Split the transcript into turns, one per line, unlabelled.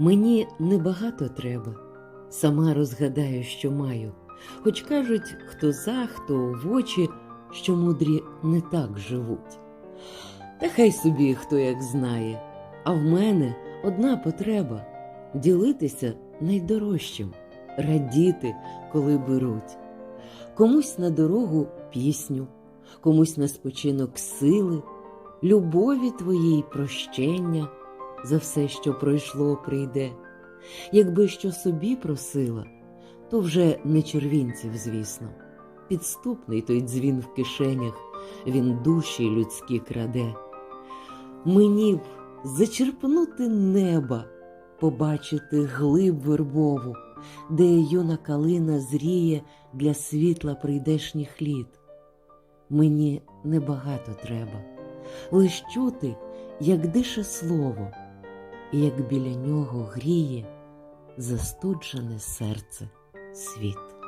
Мені небагато треба, сама розгадаю, що маю. Хоч кажуть, хто за, хто в очі, що мудрі не так живуть. Та хай собі хто як знає, а в мене одна потреба ділитися найдорожчим, радіти, коли беруть. Комусь на дорогу пісню, комусь на спочинок сили, любові твоїй прощення за все, що пройшло, прийде. Якби що собі просила, то вже не червінців, звісно. Підступний той дзвін в кишенях, він душі людські краде. Мені б зачерпнути неба, побачити глиб вербову, де юна калина зріє для світла прийдешніх літ. Мені небагато треба, лиш чути, як дише слово, і як біля нього гріє застуджене серце світ.